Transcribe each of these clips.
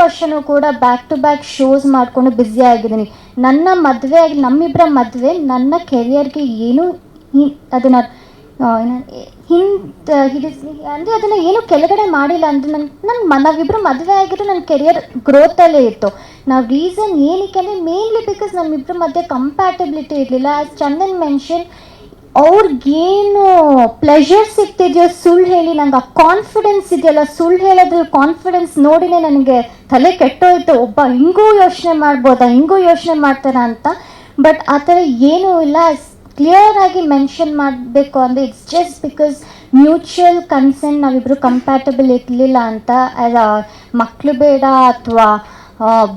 ವರ್ಷನೂ ಕೂಡ back to back shows ಮಾಡಿಕೊಂಡು ಬ್ಯುಸಿ ಆಗಿದ್ದೀನಿ. ನನ್ನ ಮದುವೆ ಆಗಿ ನಮ್ಮಿಬ್ಬರ ಮದುವೆ ನನ್ನ ಕೆರಿಯರ್ಗೆ ಏನೂ ಅದನ್ನು ಹಿಂ ಅಂದರೆ ಅದನ್ನು ಏನು ಕೆಳಗಡೆ ಮಾಡಿಲ್ಲ. ಅಂದರೆ ನನ್ನ ನನ್ನ ನಾವಿಬ್ಬರು ಮದುವೆ ಆಗಿರೋ ನನ್ನ ಕೆರಿಯರ್ ಗ್ರೋತಲ್ಲೇ ಇತ್ತು. ನಾವು ರೀಸನ್ ಏನಕ್ಕೆ ಅಂದರೆ ಮೇನ್ಲಿ ಬಿಕಾಸ್ ನಮ್ಮಿಬ್ಬರ ಮಧ್ಯೆ ಕಂಪ್ಯಾಟಬಿಲಿಟಿ ಇರಲಿಲ್ಲ. ಆ್ಯಸ್ ಚಂದನ್ ಮೆನ್ಷನ್ ಅವ್ರಿಗೇನು ಪ್ಲೆಷರ್ ಸಿಗ್ತಿದೆಯೋ ಸುಳ್ಳು ಹೇಳಿ, ನಂಗೆ ಆ ಕಾನ್ಫಿಡೆನ್ಸ್ ಇದೆಯಲ್ಲ, ಸುಳ್ಳು ಹೇಳೋದ್ರ ಕಾನ್ಫಿಡೆನ್ಸ್ ನೋಡಿನೇ ನನಗೆ ತಲೆ ಕೆಟ್ಟೋಯ್ತು. ಒಬ್ಬ ಹಿಂಗೂ ಯೋಚನೆ ಮಾಡ್ಬೋದಾ, ಹಿಂಗೂ ಯೋಚನೆ ಮಾಡ್ತಾರ ಅಂತ. ಬಟ್ ಆ ಥರ ಏನೂ ಇಲ್ಲ. ಕ್ಲಿಯರ್ ಆಗಿ ಮೆನ್ಷನ್ ಮಾಡಬೇಕು ಅಂದರೆ it's just because mutual consent ನಾವಿಬ್ಬರು ಕಂಪ್ಯಾಟಬಲ್ ಇರಲಿಲ್ಲ ಅಂತ. ಮಕ್ಕಳು ಬೇಡ ಅಥವಾ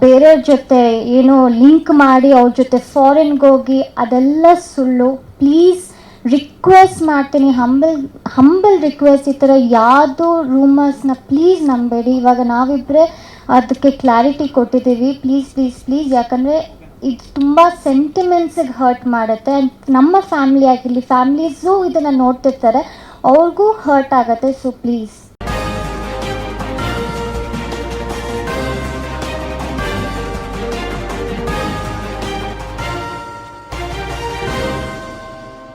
ಬೇರೆಯವ್ರ ಜೊತೆ ಏನೋ ಲಿಂಕ್ ಮಾಡಿ ಅವ್ರ ಜೊತೆ ಫಾರಿನ್ಗೆ ಹೋಗಿ ಅದೆಲ್ಲ ಸುಳ್ಳು. ಪ್ಲೀಸ್ ರಿಕ್ವೆಸ್ಟ್ ಮಾಡ್ತೀನಿ ಹಂಬಲ್ ಹಂಬಲ್ ರಿಕ್ವೆಸ್ಟ್ ಈ ಥರ ಯಾವುದೋ ರೂಮರ್ಸ್ನ ಪ್ಲೀಸ್ ನಂಬೇಡಿ. ಇವಾಗ ನಾವಿಬ್ಬರೇ ಅದಕ್ಕೆ ಕ್ಲಾರಿಟಿ ಕೊಟ್ಟಿದ್ದೀವಿ. ಪ್ಲೀಸ್ ಪ್ಲೀಸ್ ಪ್ಲೀಸ್ ಯಾಕಂದರೆ ಇದು ತುಂಬ ಸೆಂಟಿಮೆಂಟ್ಸಿಗೆ ಹರ್ಟ್ ಮಾಡುತ್ತೆ. ನಮ್ಮ ಫ್ಯಾಮಿಲಿ ಆಗಿರಲಿ ಫ್ಯಾಮ್ಲೀಸು ಇದನ್ನು ನೋಡ್ತಿರ್ತಾರೆ. ಅವ್ರಿಗೂ ಹರ್ಟ್ ಆಗುತ್ತೆ. So please